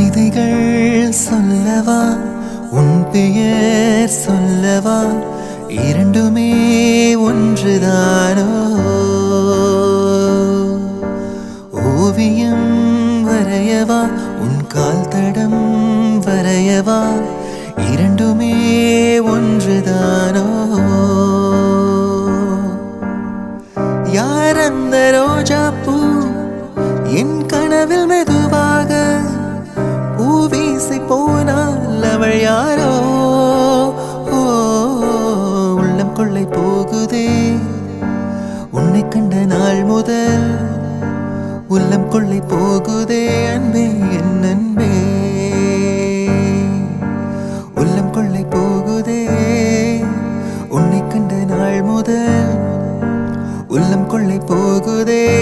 கவிதைகள் சொல்லவா? உன் பெயர் சொல்லவா? இரண்டுமே ஒன்றுதானோ? ஓவியம் வரையவா? உன் கால் தடம் வரையவா? இரண்டுமே ஒன்றுதானோ? யார் அந்த ரோஜா பூ? என் கனவில் மெது போனால் அவள் யாரோ? உள்ளம் கொள்ளை போகுதே. உன்னை கண்ட நாள் முதல் உள்ளம் கொள்ளை போகுதே. அன்பே என் அன்பே. உள்ளம் கொள்ளை போகுதே. உன்னை கண்ட நாள் முதல் உள்ளம் கொள்ளை போகுதே.